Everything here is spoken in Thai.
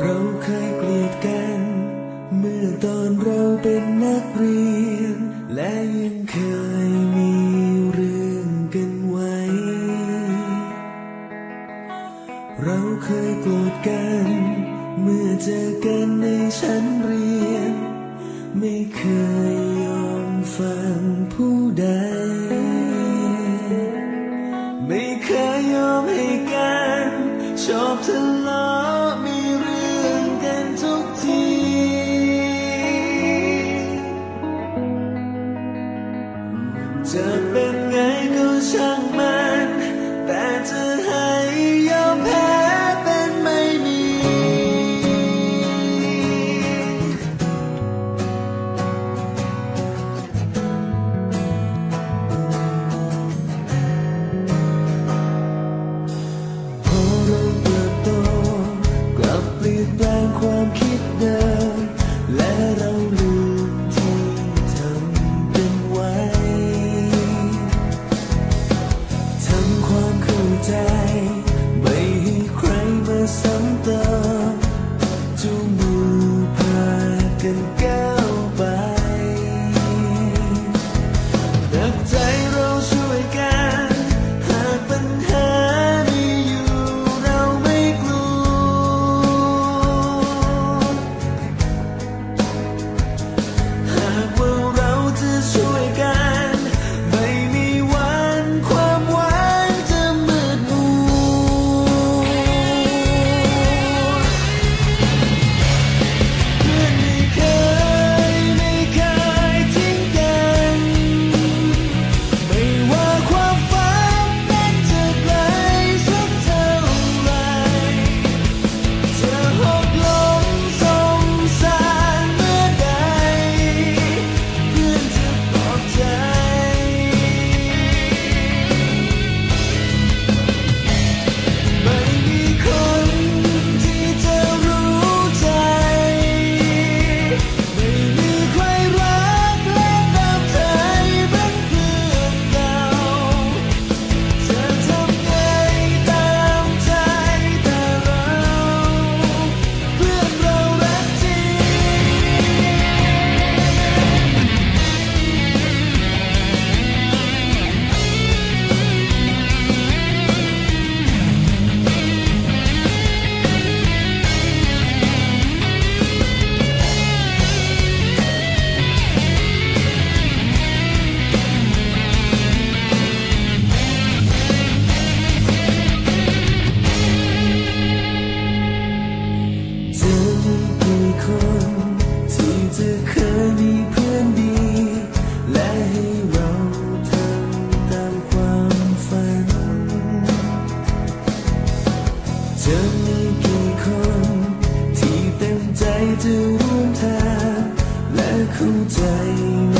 เราเคยเกลียดกัน เมื่อตอนเราเป็นนักเรียน และยังเคยมีเรื่องกันไว้ เราเคยโกรธกัน เมื่อเจอกันในชั้น จะเป็นไงก็ช่างมัน can go. กี่คนที่เต็มใจจะร่วมทางและเข้าใจใน